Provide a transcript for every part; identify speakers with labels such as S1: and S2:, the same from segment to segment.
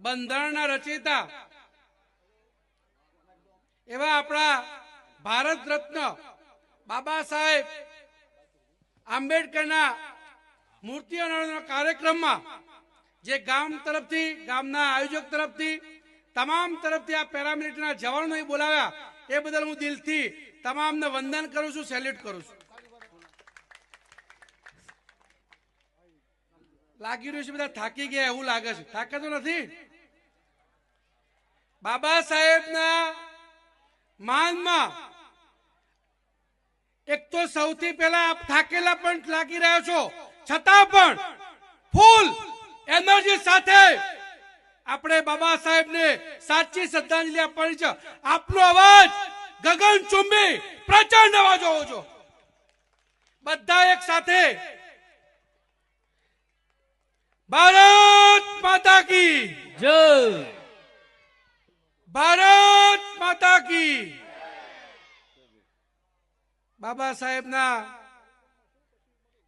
S1: બંધારણના રચયિતા એવા આપણા ભારત રત્ન બાબા સાહેબ આંબેડકરના મૂર્તિ અનાવરણના કાર્યક્રમમાં જે ગામ તરફથી, ગામના આયોજક તરફથી, તમામ તરફથી આ પેરામિલિટરીના જવાનો બોલાવ્યા, એ બદલ હું દિલથી તમામને વંદન કરું છું, સેલ્યુટ કરું છું. લાગી રહ્યું છે બધા થાકી ગયા, એવું લાગે છે. થાકે તો નથી? બાબા સાહેબના માનમાં એક તો સૌથી પહેલા આપ થાકેલા પણ લાગી રહ્યા છો. છતાં પણ ફૂલ એનર્જી સાથે આપણે બાબા સાહેબને સાચી શ્રદ્ધાંજલિ આપવાની છે. આપનો અવાજ ગગન ચુંબી પ્રચંડ અવાજ હોવો છો બધા એક સાથે ભારત માતા કી
S2: જય.
S1: ભારત માતા કી બાબા સાહેબના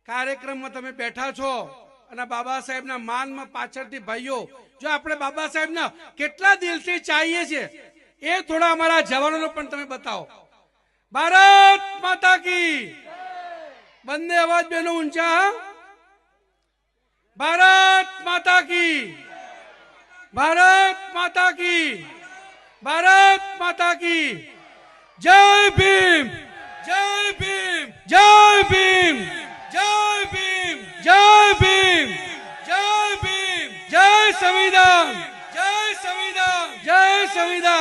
S1: કાર્યક્રમમાં તમે બેઠા છો અને બાબા સાહેબના માનમાં પાછળથી ભાઈઓ જો આપણે બાબા સાહેબના કેટલા દિલથી ચાહીએ છીએ એ થોડા અમારા જવાનો પણ તમે બતાવો. ભારત માતા કી. બંને અવાજ બેનો ઊંચા भारत माता की। भारत माता की। भारत माता की। जय भीम। जय भीम। जय भीम। जय भीम। जय भीम। जय भीम। जय संविधान। जय संविधान। जय संविधान।